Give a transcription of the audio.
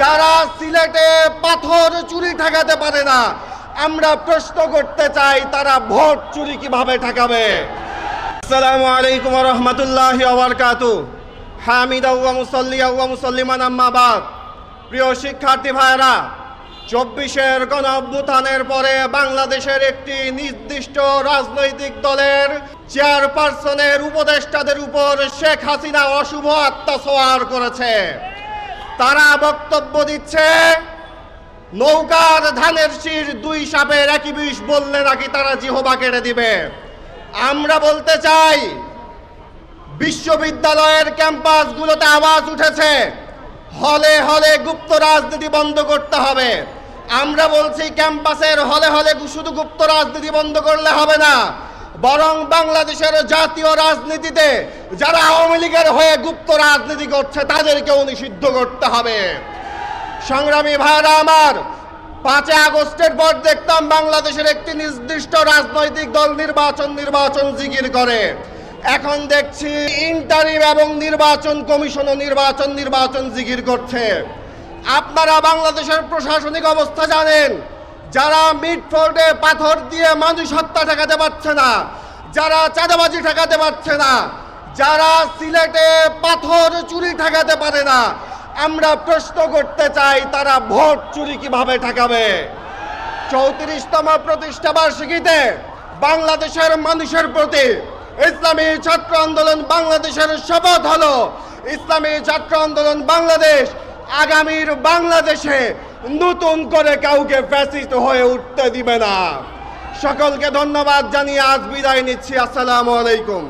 যারা সিলেটে পাথর চুরি ঠেকাতে পারে না, আমরা প্রশ্ন করতে চাই, তারা ভোট চুরি কীভাবে ঠেকাবে? আসসালামু আলাইকুম রহমতুল্লাহ আবরকাতু হামিদ আউয়া মুসল্লি আউয়া মুসল্লিমান আম্মাবাদ প্রিয় শিক্ষার্থী ভাইরা চব্বিশের গণ অভ্যুত্থানের পরে বাংলাদেশের একটি নির্দিষ্ট রাজনৈতিক দলের চেয়ারপারসনের উপদেষ্টাদের উপর শেখ হাসিনা অশুভ আত্মা সোয়ার করেছে। তারা বক্তব্য দিচ্ছে, নৌকার ধানের শির দুই সাপের একই বিষ বললে নাকি তারা জিহবা কেড়ে দিবে। আমরা বলতে চাই, বিশ্ববিদ্যালয়ের ক্যাম্পাসগুলোতে আওয়াজ উঠেছে, হলে হলে গুপ্ত রাজনীতি বন্ধ করতে হবে। আমরা বলছি, ক্যাম্পাসের হলে হলে শুধু গুপ্ত রাজনীতি বন্ধ করলে হবে না বরং বাংলাদেশের জাতীয় রাজনীতিতে যারা আওয়ামী লীগের হয়ে গুপ্ত রাজনীতি করছে, তাদেরকেও নিষিদ্ধ করতে হবে। সংগ্রামী ভাইরা আমার, পাঁচই আগস্টের পর দেখতাম বাংলাদেশের একটি নির্দিষ্ট রাজনৈতিক দল নির্বাচন নির্বাচন জিগির করে। এখন দেখছি ইন্টারিম এবং নির্বাচন কমিশনও নির্বাচন নির্বাচন জিগির করছে। আপনারা বাংলাদেশের প্রশাসনিক অবস্থা জানেন যারা মিডফোর্ডে পাথর দিয়ে মানুষ হত্যা ঠেকাতে পারছে না, যারা চাঁদাবাজি ঠেকাতে পারছে না, যারা সিলেটে পাথর চুরি ঠেকাতে পারে না, আমরা প্রশ্ন করতে চাই, তারা ভোট চুরি কীভাবে ঠেকাবে? চৌত্রিশতম প্রতিষ্ঠা বার্ষিকীতে বাংলাদেশের মানুষের প্রতি ইসলামী ছাত্র আন্দোলন বাংলাদেশের শপথ হলো, ইসলামী ছাত্র আন্দোলন বাংলাদেশ আগামীর বাংলাদেশে নতুন করে কাউকে ফ্যাসিস্ট হয়ে উঠতে দিবে না। সকলকে ধন্যবাদ জানিয়ে আজ বিদায় নিচ্ছি। আসসালামু আলাইকুম।